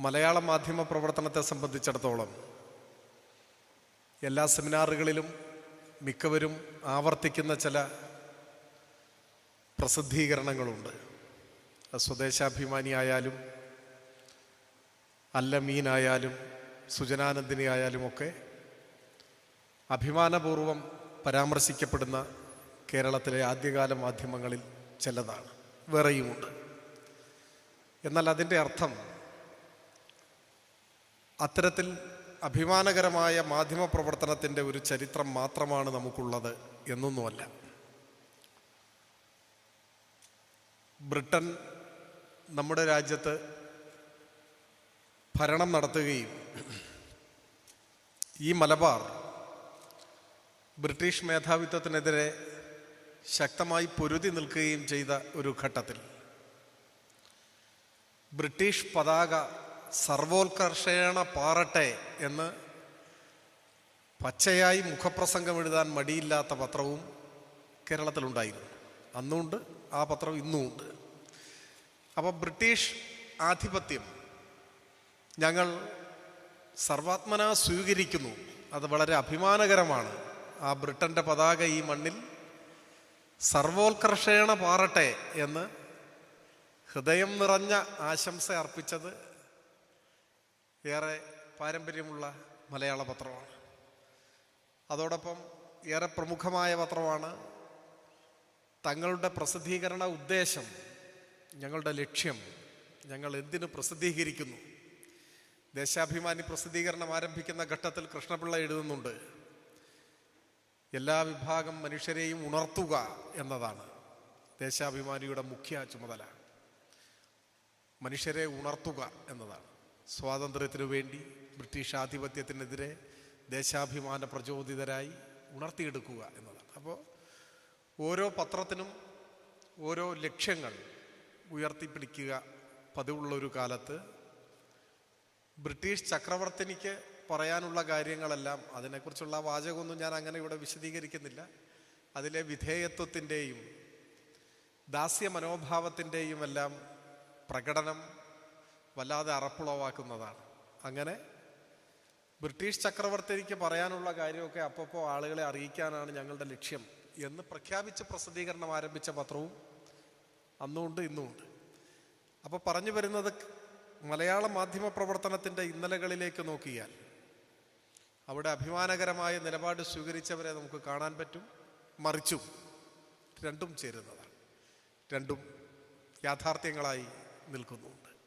മലയാള മാധ്യമ പ്രവർത്തനത്തെ സംബന്ധിച്ചിടത്തോളം എല്ലാ സെമിനാറുകളിലും മിക്കവരും ആവർത്തിക്കുന്ന ചില പ്രസിദ്ധീകരണങ്ങളുണ്ട്. സ്വദേശാഭിമാനിയായാലും അല്ലമീനായാലും സുജനാനന്ദിനി ആയാലും ഒക്കെ അഭിമാനപൂർവം പരാമർശിക്കപ്പെടുന്ന കേരളത്തിലെ ആദ്യകാല മാധ്യമങ്ങളിൽ ചിലതാണ്. വേറെയുമുണ്ട്. എന്നാൽ അതിന്റെ അർത്ഥം അത്തരത്തിൽ അഭിമാനകരമായ മാധ്യമ പ്രവർത്തനത്തിന്റെ ഒരു ചരിത്രം മാത്രമാണ് നമുക്കുള്ളത് എന്നൊന്നുമല്ല. ബ്രിട്ടൻ നമ്മുടെ രാജ്യത്ത് ഭരണം നടത്തുകയും ഈ മലബാർ ബ്രിട്ടീഷ് മേധാവിത്വത്തിനെതിരെ ശക്തമായി പൊരുതി നിൽക്കുകയും ചെയ്ത ഒരു ഘട്ടത്തിൽ ബ്രിട്ടീഷ് പതാക സർവോത്കർഷേണ പാറട്ടെ എന്ന് പച്ചയായി മുഖപ്രസംഗം എഴുതാൻ മടിയില്ലാത്ത പത്രവും കേരളത്തിലുണ്ടായിരുന്നു. അന്നുണ്ട് ആ പത്രം ഇന്നുമുണ്ട്. അപ്പോൾ ബ്രിട്ടീഷ് ആധിപത്യം ഞങ്ങൾ സർവാത്മന സ്വീകരിക്കുന്നു. അത് വളരെ അഭിമാനകരമാണ്. ആ ബ്രിട്ടന്റെ പതാക ഈ മണ്ണിൽ സർവോത്കർഷേണ പാറട്ടെ എന്ന് ഹൃദയം നിറഞ്ഞ ആശംസ അർപ്പിച്ചത് ഏറെ പാരമ്പര്യമുള്ള മലയാള പത്രമാണ്. അതോടൊപ്പം ഏറെ പ്രമുഖമായ പത്രമാണ് തങ്ങളുടെ പ്രസിദ്ധീകരണ ഉദ്ദേശം ഞങ്ങളുടെ ലക്ഷ്യം ഞങ്ങൾ എന്തിനു പ്രസിദ്ധീകരിക്കുന്നു. ദേശാഭിമാനി പ്രസിദ്ധീകരണം ആരംഭിക്കുന്ന ഘട്ടത്തിൽ കൃഷ്ണപിള്ള എഴുതുന്നുണ്ട് എല്ലാ വിഭാഗം മനുഷ്യരെയും ഉണർത്തുക എന്നതാണ് ദേശാഭിമാനിയുടെ മുഖ്യ ചുമതല. മനുഷ്യരെ ഉണർത്തുക എന്നതാണ്. സ്വാതന്ത്ര്യത്തിനു വേണ്ടി ബ്രിട്ടീഷ് ആധിപത്യത്തിനെതിരെ ദേശാഭിമാന പ്രചോദിതരായി ഉണർത്തിയെടുക്കുക എന്നതാണ്. അപ്പോൾ ഓരോ പത്രത്തിനും ഓരോ ലക്ഷ്യങ്ങൾ ഉയർത്തിപ്പിടിക്കുക പതിവുള്ളൊരു കാലത്ത് ബ്രിട്ടീഷ് ചക്രവർത്തിനിക്ക് പറയാനുള്ള കാര്യങ്ങളെല്ലാം അതിനെക്കുറിച്ചുള്ള വാചകമൊന്നും ഞാൻ അങ്ങനെ ഇവിടെ വിശദീകരിക്കുന്നില്ല. അതിലെ വിധേയത്വത്തിന്റെയും ദാസ്യ മനോഭാവത്തിന്റെയും എല്ലാം പ്രകടനം വല്ലാതെ അറപ്പുളവാക്കുന്നതാണ്. അങ്ങനെ ബ്രിട്ടീഷ് ചക്രവർത്തിക്ക് പറയാനുള്ള കാര്യമൊക്കെ അപ്പപ്പോൾ ആളുകളെ അറിയിക്കാനാണ് ഞങ്ങളുടെ ലക്ഷ്യം എന്ന് പ്രഖ്യാപിച്ച് പ്രസിദ്ധീകരണം ആരംഭിച്ച പത്രവും അന്നുമുണ്ട് ഇന്നുമുണ്ട്. അപ്പോൾ പറഞ്ഞു വരുന്നത് മലയാള മാധ്യമ പ്രവർത്തനത്തിന്റെ ഇന്നലകളിലേക്ക് നോക്കിയാൽ അവിടെ അഭിമാനകരമായ നിലപാട് സ്വീകരിച്ചവരെ നമുക്ക് കാണാൻ പറ്റും മറിച്ചും രണ്ടും ചേരുന്നതാണ്. രണ്ടും യാഥാർത്ഥ്യങ്ങളായി നിൽക്കുന്നുണ്ട്